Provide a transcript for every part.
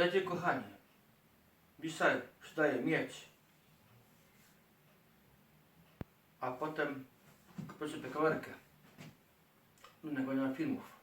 Wtedy, kochani, dzisiaj przydaje mieć, a potem proszę kamerkę. Do nagrywania filmów.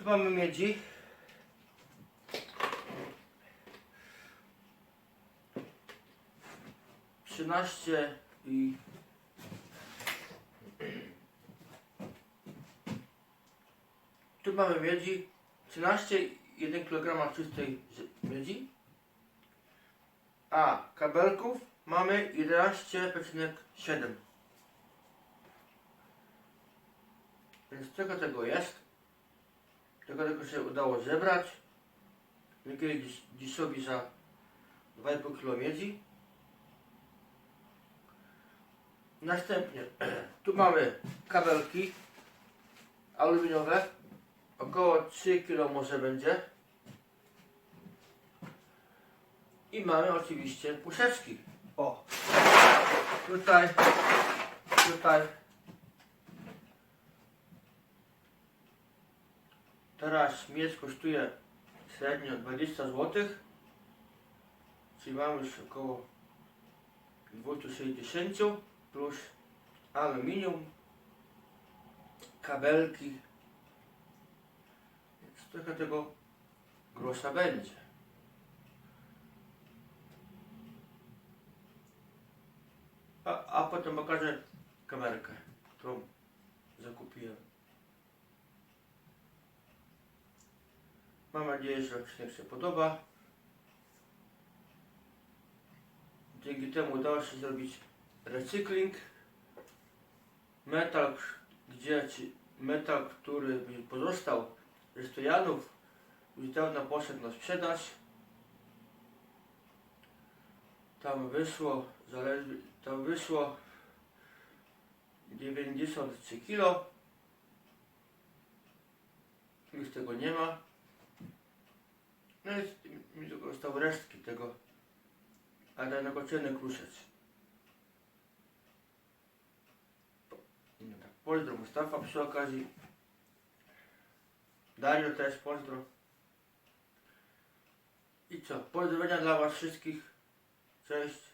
Tu mamy miedzi. Trzynaście i tu mamy miedzi 13,1 kg czystej miedzi a kabelków mamy 11,7 Więc czego tego jest? Tego tego się udało zebrać. Dziękuję dziś, dzisowi za 2,5 kg miedzi. Następnie tu mamy kabelki aluminiowe. Około 3 kg może będzie. I mamy oczywiście puszeczki. O! Tutaj, tutaj. Teraz miecz kosztuje średnio 20 zł. Czyli mamy już około 260 plus aluminium, kabelki. Więc trochę tego grosza będzie. A, a potem pokażę kamerkę, którą zakupiłem. Mam nadzieję, że odcinek się podoba. Dzięki temu udało się zrobić recykling. Metal, gdzie metal, który pozostał ze stojanów, już dawno poszedł na sprzedaż. Tam wyszło, zależy, tam wyszło 93 kg. Już tego nie ma. No jest, mi tylko zostały resztki tego, ale ten nakoczony kruszec. No tak, pozdro Mustafa przy okazji. Dario też pozdro. I co? Pozdrowienia dla was wszystkich. Cześć.